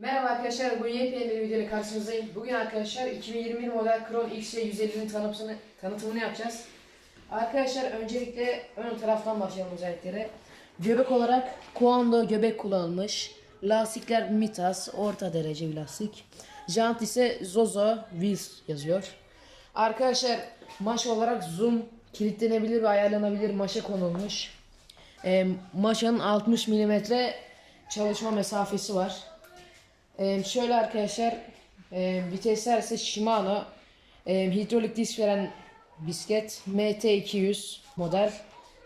Merhaba arkadaşlar, bugün yepyeni bir videoyla karşınızdayım. Bugün arkadaşlar 2021 model Kron XC150'nin tanıtımını, tanıtımını yapacağız. Arkadaşlar öncelikle ön taraftan başlayalım özellikleri. Göbek olarak Kuando göbek kullanılmış. Lastikler Mitas, orta derece bir lastik. Jant ise Zozo Wheels yazıyor. Arkadaşlar maşa olarak zoom kilitlenebilir ve ayarlanabilir maşa konulmuş. E, maşanın 60 mm çalışma mesafesi var. Ee, şöyle arkadaşlar e, vitesler ise Shimano e, hidrolik disk veren bisiklet MT200 model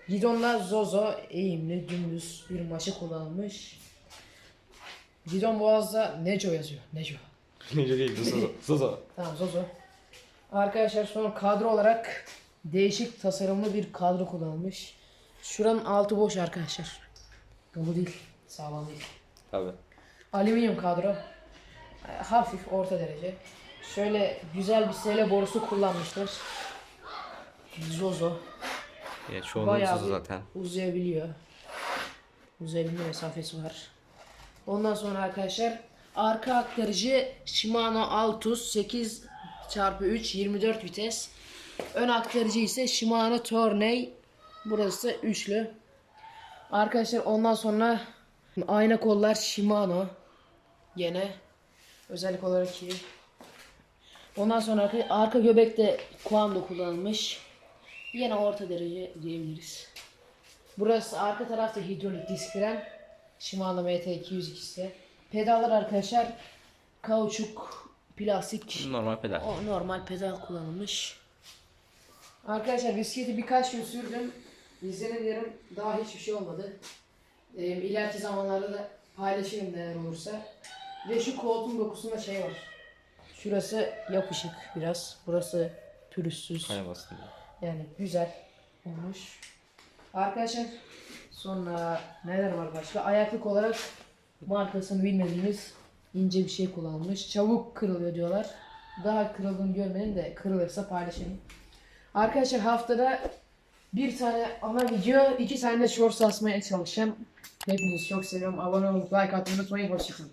Gidonlar Zozo eğimli dümdüz bir maşa kullanılmış Gidon boğazda Neco yazıyor Neco Ninja değil, Zozo. Zozo. Tamam Zozo Arkadaşlar sonra kadro olarak değişik tasarımlı bir kadro kullanılmış Şuranın altı boş arkadaşlar Bu değil sağlam değil Tabi. Alüminyum kadro. E, Hafif orta derece. Şöyle güzel bir sele borusu kullanmışlar. Zozo. Ya çoğunluğu Zozo zaten. uzayabiliyor. Uzayabilme mesafesi var. Ondan sonra arkadaşlar arka aktarıcı Shimano Altus 8 x 3 24 vites. Ön aktarıcı ise Shimano Tourney. Burası üçlü. Arkadaşlar ondan sonra ayna kollar Shimano. Yine özellik olarak iyi. Ondan sonra arka, arka göbekte Kuando kullanılmış. Yine orta derece diyebiliriz. Burası arka tarafta hidrolik disk fren. Shimano MT202'si. Pedallar arkadaşlar kauçuk plastik Normal pedal. o normal pedal kullanılmış. Arkadaşlar bisikleti birkaç gün sürdüm. İzlenimlerim daha hiçbir şey olmadı. Ee, ileriki zamanlarda da paylaşırım neler olursa. Ve şu koltuğun dokusunda şey var. Şurası yapışık biraz. Burası pürüzsüz. Kaya bastım. Yani güzel olmuş. Arkadaşlar sonra neler var başka? Ayaklık olarak markasını bilmediğimiz ince bir şey kullanılmış. Çabuk kırılıyor diyorlar. Daha kırıldığını görmedim de kırılırsa paylaşayım. Arkadaşlar haftada bir tane ana video, iki tane de shorts asmaya çalışacağım. Hepinizi çok seviyorum. Abone olup like atmayı unutmayın. Hoşçakalın.